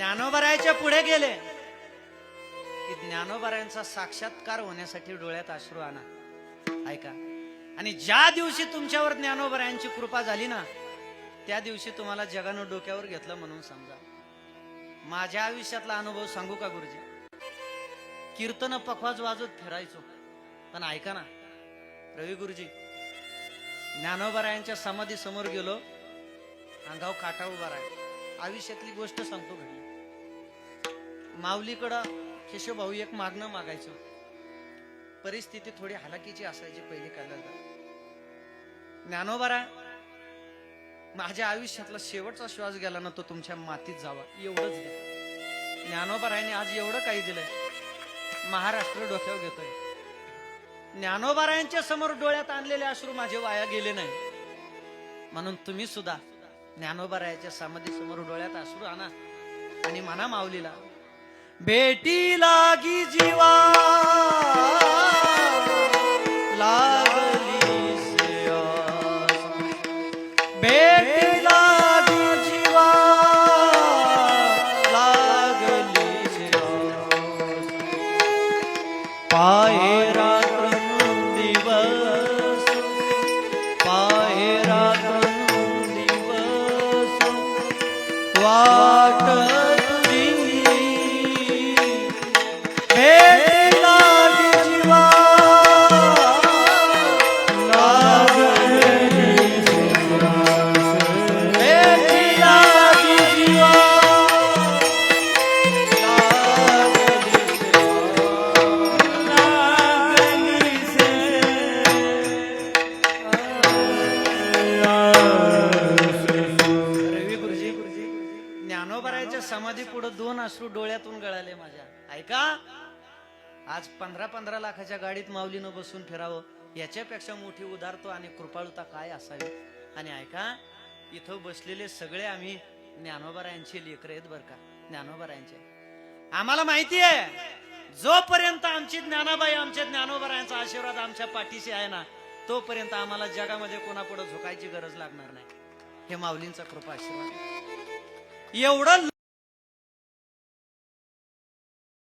ज्ञानोबरायच्या पुढे गेले की ज्ञानोबरायांचा साक्षात्कार होण्यासाठी डोळ्यात अश्रू आणा. ऐका. आणि ज्या दिवशी तुमच्यावर ज्ञानोबरायांची कृपा झाली ना त्या दिवशी तुम्हाला जगानं डोक्यावर घेतलं म्हणून समजा. माझ्या आयुष्यातला अनुभव सांगू का गुरुजी? कीर्तन पखवाज वाजवत फिरायचो. पण ऐका ना रवी गुरुजी ज्ञानोबरायांच्या समाधी समोर गेलो अंगाव काटा उभा राहिला. आयुष्यातली गोष्ट सांगतो घडली माऊलीकडं केशवभाऊ एक मागणं मागायचो परिस्थिती थोडी हालाकीची असायची पहिली काळात ज्ञानोबारा माझ्या आयुष्यातला शेवटचा श्वास गेला ना तो तुमच्या मातीत जावा एवढंच द्या. ज्ञानोबारायने आज एवढं काही दिलंय. महाराष्ट्र डोक्यावर घेतोय. ज्ञानोबारायांच्या समोर डोळ्यात आणलेले अश्रू माझे वाया गेले नाही. म्हणून तुम्ही सुद्धा ज्ञानोबारायाच्या समाधी समोर डोळ्यात अश्रू आणा आणि म्हणा माऊलीला भेटी लागी जीवा। ज्ञानोबरायच्या समाधी पुढे दोन अश्रू डोळ्यातून गळाले माझ्या. ऐका आज पंधरा पंधरा लाखाच्या गाडीत माऊलीनं बसून फिरावं याच्यापेक्षा मोठी उदारतो आणि कृपाळुता काय असावी? आणि ऐका इथं बसलेले सगळे आम्ही ज्ञानोबरायांचे लेकर आहेत बर का? ज्ञानोबरायांचे. आम्हाला माहिती आहे जोपर्यंत आमची ज्ञानाबाई आमच्या ज्ञानोबरायांचा आशीर्वाद आमच्या पाठीशी आहे ना तोपर्यंत आम्हाला जगामध्ये कोणापुढे झुकायची गरज लागणार नाही. हे माऊलींचा कृपा आशीर्वाद एवढं